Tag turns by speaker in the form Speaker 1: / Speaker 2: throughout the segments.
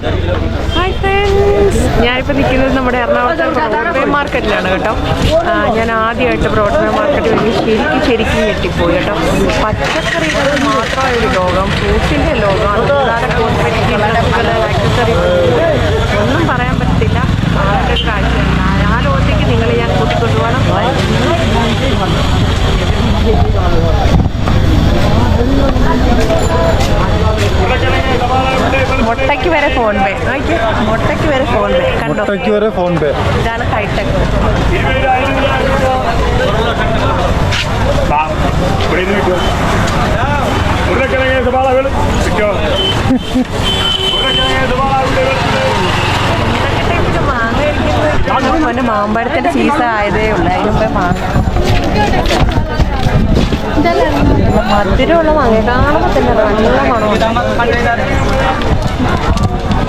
Speaker 1: Hi friends ഞാനിപ്പോൾ നിൽക്കുന്നത് നമ്മുടെ എറണാകുളത്തെ ബ്രോഡ്വേ മാർക്കറ്റിലാണ് കേട്ടോ. ഞാൻ ആദ്യമായിട്ട് ബ്രോഡ്വേ മാർക്കറ്റ് വഴി ശരിക്കും ശരിക്കും ഞെട്ടിപ്പോയി കേട്ടോ. പച്ചക്കറികൾ മാത്രമായ ഒരു ലോകം ഫ്രൂട്ട്സിന്റെ ലോകം അതുകൂടാതെ കോസ്മെറ്റിക് ആക്സസറി ഒന്നും പറയാൻ പറ്റില്ല ആരുടെ കാഴ്ച ആ ലോകത്തേക്ക് നിങ്ങളെ ഞാൻ കൂട്ടിക്കൊണ്ടുപോകണം മുട്ടയ്ക്ക് വരെ ഫോൺ പേ നോക്കി മുട്ടയ്ക്ക് വരെ ഫോൺ പേ കണ്ടോ?
Speaker 2: മുട്ടയ്ക്ക് വരെ ഫോൺ പേ
Speaker 1: ഇതാണ് ഹൈടെക്
Speaker 3: ഉരുളക്കിഴങ്ങ് സവാള വേണം കിട്ടോ ഉരുളക്കിഴങ്ങ് സവാള
Speaker 1: മോനെ മാമ്പഴത്തിന്റെ സീസൺ ആയതേ ഉള്ളൂ അതിന് മുമ്പേ മാങ്ങ മധുരമുള്ള മാങ്ങ കാണുമ്പോൾ തന്നെ നല്ല മണമുണ്ട്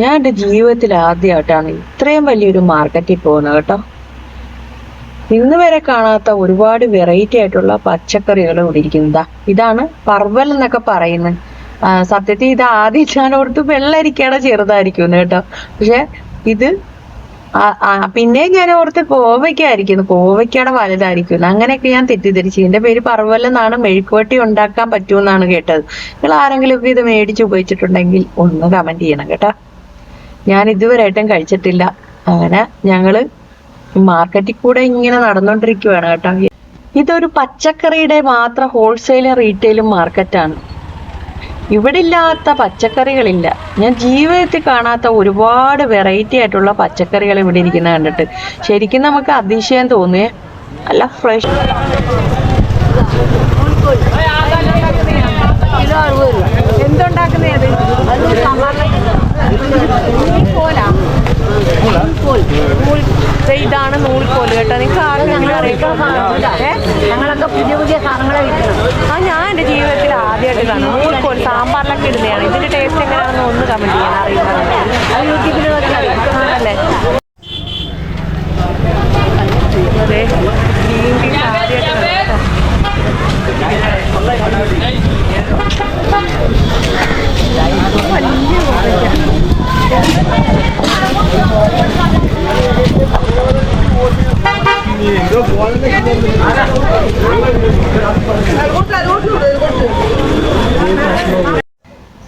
Speaker 4: ഞാൻ എന്റെ ജീവിതത്തിൽ ആദ്യമായിട്ടാണ് ഇത്രയും വലിയൊരു മാർക്കറ്റിൽ പോകുന്നത് കേട്ടോ. ഇന്ന് വരെ കാണാത്ത ഒരുപാട് വെറൈറ്റി ആയിട്ടുള്ള പച്ചക്കറികൾ ഇവിടെ ഇരിക്കുന്നതാ. ഇതാണ് പർവൽ എന്നൊക്കെ പറയുന്നത് സത്യത്തിൽ ഇത് ആദ്യം ഞാൻ ഓർത്ത് വെള്ളരിക്കയുടെ ചെറുതായിരിക്കും കേട്ടോ. പക്ഷെ ഇത് പിന്നെയും ഞാൻ ഓർത്ത് കോവയ്ക്കായിരിക്കുന്നു കോവയ്ക്കയുടെ വലുതായിരിക്കുന്നു അങ്ങനെയൊക്കെ ഞാൻ തെറ്റിദ്ധരിച്ചു. ഇതിന്റെ പേര് പർവലം എന്നാണ്. മെഴുക്കുവട്ടി ഉണ്ടാക്കാൻ പറ്റുമെന്നാണ് കേട്ടത്. നിങ്ങൾ ആരെങ്കിലും ഒക്കെ ഇത് മേടിച്ച് ഉപയോഗിച്ചിട്ടുണ്ടെങ്കിൽ ഒന്ന് കമന്റ് ചെയ്യണം കേട്ടോ. ഞാൻ ഇതുവരെയായിട്ടും കഴിച്ചിട്ടില്ല. അങ്ങനെ ഞങ്ങൾ മാർക്കറ്റിൽ കൂടെ ഇങ്ങനെ നടന്നുകൊണ്ടിരിക്കുവാണ് കേട്ടോ. ഇതൊരു പച്ചക്കറിയുടെ മാത്രം ഹോൾസെയിലും റീറ്റെയിലും മാർക്കറ്റാണ് ഇവിടെ ഇല്ലാത്ത പച്ചക്കറികളില്ല. ഞാൻ ജീവിതത്തിൽ കാണാത്ത ഒരുപാട് വെറൈറ്റി ആയിട്ടുള്ള പച്ചക്കറികൾ ഇവിടെ ഇരിക്കുന്ന കണ്ടിട്ട്. ശരിക്കും നമുക്ക് അതിശയം തോന്നിയേ അല്ല ഫ്രഷ്
Speaker 1: എന്തുണ്ടാക്കുന്നത് കേട്ടോ നിങ്ങൾക്ക് ആർക്കെങ്കിലും അറിയാം
Speaker 5: ഞങ്ങളൊക്കെ പുതിയ പുതിയ സാധനങ്ങളെ
Speaker 1: ആ ഞാൻ എന്റെ ജീവിതത്തിൽ ആദ്യമായിട്ട് കാണും സാമ്പാറിലൊക്കെ ഇടുന്നതാണ്. ഇതിന്റെ ടേസ്റ്റ് എങ്ങനെയാണെന്ന് ഒന്ന് കമന്റ് ചെയ്യാൻ അറിയുന്നത് ആണല്ലേ അതെ. ഗ്രീൻ പീസ് ആദ്യമായിട്ട് വലിയ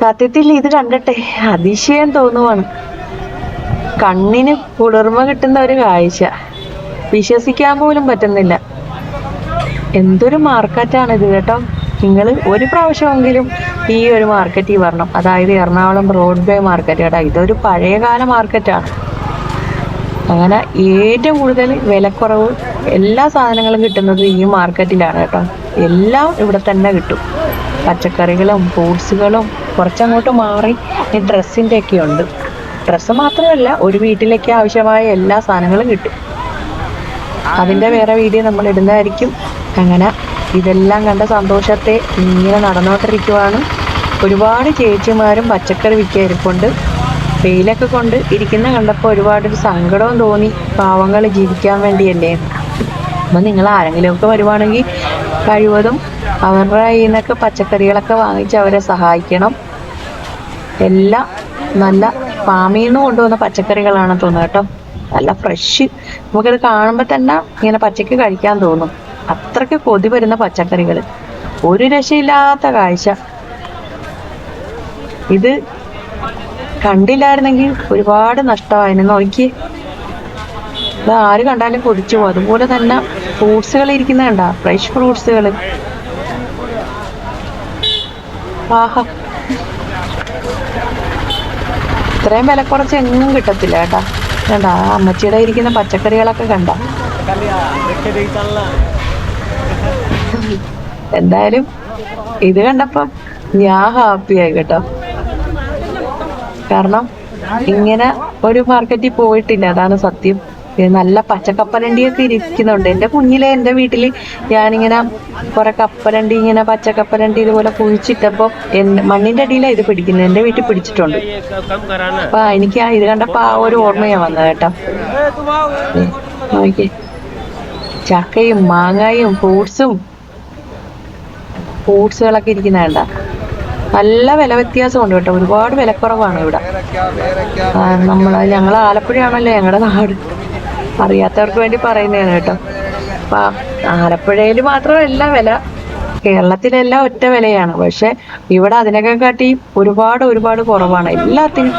Speaker 4: സത്യത്തിൽ ഇത് കണ്ടിട്ടെ അതിശയം തോന്നുവാണ്. കണ്ണിന് കുളിർമ കിട്ടുന്ന ഒരു കാഴ്ച. വിശ്വസിക്കാൻ പോലും പറ്റുന്നില്ല. എന്തൊരു മാർക്കറ്റാണ് ഇത് കേട്ടോ. നിങ്ങൾ ഒരു പ്രാവശ്യമെങ്കിലും ഈ ഒരു മാർക്കറ്റിൽ വരണം. അതായത് എറണാകുളം റോഡ് ബ്രോഡ്വേ മാർക്കറ്റ് കേട്ടോ. ഇതൊരു പഴയകാല മാർക്കറ്റാണ്. അങ്ങനെ ഏറ്റവും കൂടുതൽ വിലക്കുറവ് എല്ലാ സാധനങ്ങളും കിട്ടുന്നത് ഈ മാർക്കറ്റിലാണ് കേട്ടോ. എല്ലാം ഇവിടെ തന്നെ കിട്ടും. പച്ചക്കറികളും ഫ്രൂട്ട്സുകളും കുറച്ചങ്ങോട്ട് മാറി ഈ ഡ്രസ്സിന്റെ ഒക്കെ ഉണ്ട്. ഡ്രസ്സ് മാത്രമല്ല ഒരു വീട്ടിലേക്ക് ആവശ്യമായ എല്ലാ സാധനങ്ങളും കിട്ടും. അതിന്റെ വേറെ വീഡിയോ നമ്മൾ ഇടുന്നതായിരിക്കും. അങ്ങനെ ഇതെല്ലാം കണ്ട സന്തോഷത്തെ ഇങ്ങനെ നടന്നുകൊണ്ടിരിക്കുവാണ്. ഒരുപാട് ചേച്ചിമാരും പച്ചക്കറി വിൽക്കാൻ ഇരിപ്പുണ്ട് വെയിലൊക്കെ കൊണ്ട് ഇരിക്കുന്ന കണ്ടപ്പോൾ ഒരുപാടൊരു സങ്കടവും തോന്നി. പാവങ്ങൾ ജീവിക്കാൻ വേണ്ടിയല്ലേ. അപ്പം നിങ്ങൾ ആരെങ്കിലുമൊക്കെ വരുവാണെങ്കിൽ കഴിവതും അവരുടെ കയ്യിൽ നിന്നൊക്കെ പച്ചക്കറികളൊക്കെ വാങ്ങിച്ച് അവരെ സഹായിക്കണം. എല്ലാം നല്ല ഫാമിൽ നിന്ന് കൊണ്ടുവന്ന പച്ചക്കറികളാണ് തോന്നുന്നത് കേട്ടോ. നല്ല ഫ്രഷ് നമുക്കത് കാണുമ്പോൾ തന്നെ ഇങ്ങനെ പച്ചക്ക് കഴിക്കാൻ തോന്നും. അത്രയ്ക്ക് കൊതി വരുന്ന പച്ചക്കറികൾ ഒരു രക്ഷയില്ലാത്ത കാഴ്ച. ഇത് കണ്ടില്ലായിരുന്നെങ്കിൽ ഒരുപാട് നഷ്ടമായിരുന്നു. നോക്കി ഇത് ആര് കണ്ടാലും കൊതിച്ചു അതുപോലെ തന്നെ ഫ്രൂട്ട്സുകൾ ഇരിക്കുന്ന കണ്ട? ഫ്രഷ് ഫ്രൂട്ട്സുകൾ. ആഹാ. ഇത്രയും വില കുറച്ച് എങ്ങും കിട്ടത്തില്ല കേട്ടാ. കണ്ട അമ്മച്ചിയുടെ ഇരിക്കുന്ന പച്ചക്കറികളൊക്കെ കണ്ട. എന്തായാലും ഇത് കണ്ടപ്പം ഞാൻ ഹാപ്പിയായി കേട്ടോ. കാരണം ഇങ്ങനെ ഒരു മാർക്കറ്റിൽ പോയിട്ടില്ല അതാണ് സത്യം. നല്ല പച്ചക്കപ്പലണ്ടിയൊക്കെ ഇരിക്കുന്നുണ്ട്. എന്റെ കുഞ്ഞിലെ എന്റെ വീട്ടിൽ ഞാനിങ്ങനെ കുറെ കപ്പലണ്ടി ഇങ്ങനെ പച്ചക്കപ്പലണ്ടി ഇതുപോലെ കുഴിച്ചിട്ടപ്പോൾ മണ്ണിന്റെ അടിയിലാണ് ഇത് പിടിക്കുന്നത്. എന്റെ വീട്ടിൽ പിടിച്ചിട്ടുണ്ട്. അപ്പൊ എനിക്ക് ഇത് കണ്ടപ്പോ ആ ഒരു ഓർമ്മയാ വന്നത് കേട്ടോ. നോക്കി ചക്കയും മാങ്ങയും ഫ്രൂട്ട്സും ഫ്രൂട്ട്സുകളൊക്കെ ഇരിക്കുന്ന കണ്ട. നല്ല വില വ്യത്യാസമുണ്ട് കേട്ടോ. ഒരുപാട് വിലക്കുറവാണ് ഇവിടെ. ആ, നമ്മൾ ഞങ്ങൾ ആലപ്പുഴയാണല്ലോ ഞങ്ങളുടെ നാട്. അറിയാത്തവർക്ക് വേണ്ടി പറയുന്നതാണ് കേട്ടോ. അപ്പൊ ആലപ്പുഴയിൽ മാത്രമല്ല വില. കേരളത്തിലെല്ലാം ഒറ്റ വിലയാണ്. പക്ഷെ ഇവിടെ അതിനൊക്കെ കാട്ടി ഒരുപാട് ഒരുപാട് കുറവാണ്. എല്ലാത്തിനും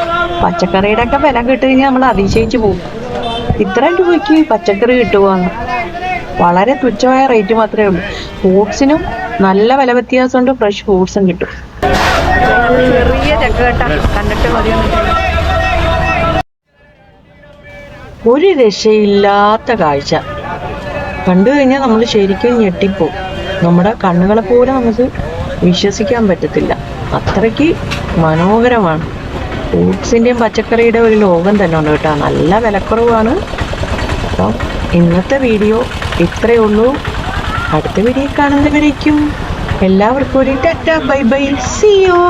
Speaker 4: പച്ചക്കറിയുടെ ഒക്കെ വില കിട്ടി കഴിഞ്ഞാൽ നമ്മൾ അതിശയിച്ചു പോകും. ഇത്രയും രൂപയ്ക്ക് പച്ചക്കറി കിട്ടുവാന്ന് വളരെ തുച്ഛമായ റേറ്റ് മാത്രമേ ഉള്ളൂ. ഫ്രൂട്ട്സിനും നല്ല വില വ്യത്യാസമുണ്ട്. ഫ്രഷ് ഫ്രൂട്ട്സും കിട്ടും.
Speaker 1: ചെറിയ ചക്കട്ട കേട്ടാ. കണ്ടിട്ട് മതിയൊന്നും
Speaker 4: ഒരു രക്ഷയില്ലാത്ത കാഴ്ച. കണ്ടു കഴിഞ്ഞാൽ നമ്മൾ ശരിക്കും ഞെട്ടിപ്പോവും നമ്മുടെ കണ്ണുകളെ പോലെ നമുക്ക് വിശ്വസിക്കാൻ പറ്റത്തില്ല. അത്രയ്ക്ക് മനോഹരമാണ്. ഫ്രൂട്ട്സിന്റെയും പച്ചക്കറിയുടെ ഒരു ലോകം തന്നെ ഉണ്ട് കേട്ടോ. നല്ല വിലക്കുറവാണ്. അപ്പം ഇന്നത്തെ വീഡിയോ ഇത്രയേ ഉള്ളൂ. അടുത്ത വീഡിയോ കാണുന്നവരേക്കും എല്ലാവർക്കും ഒരു ടാറ്റ ബൈ ബൈ. സിയോ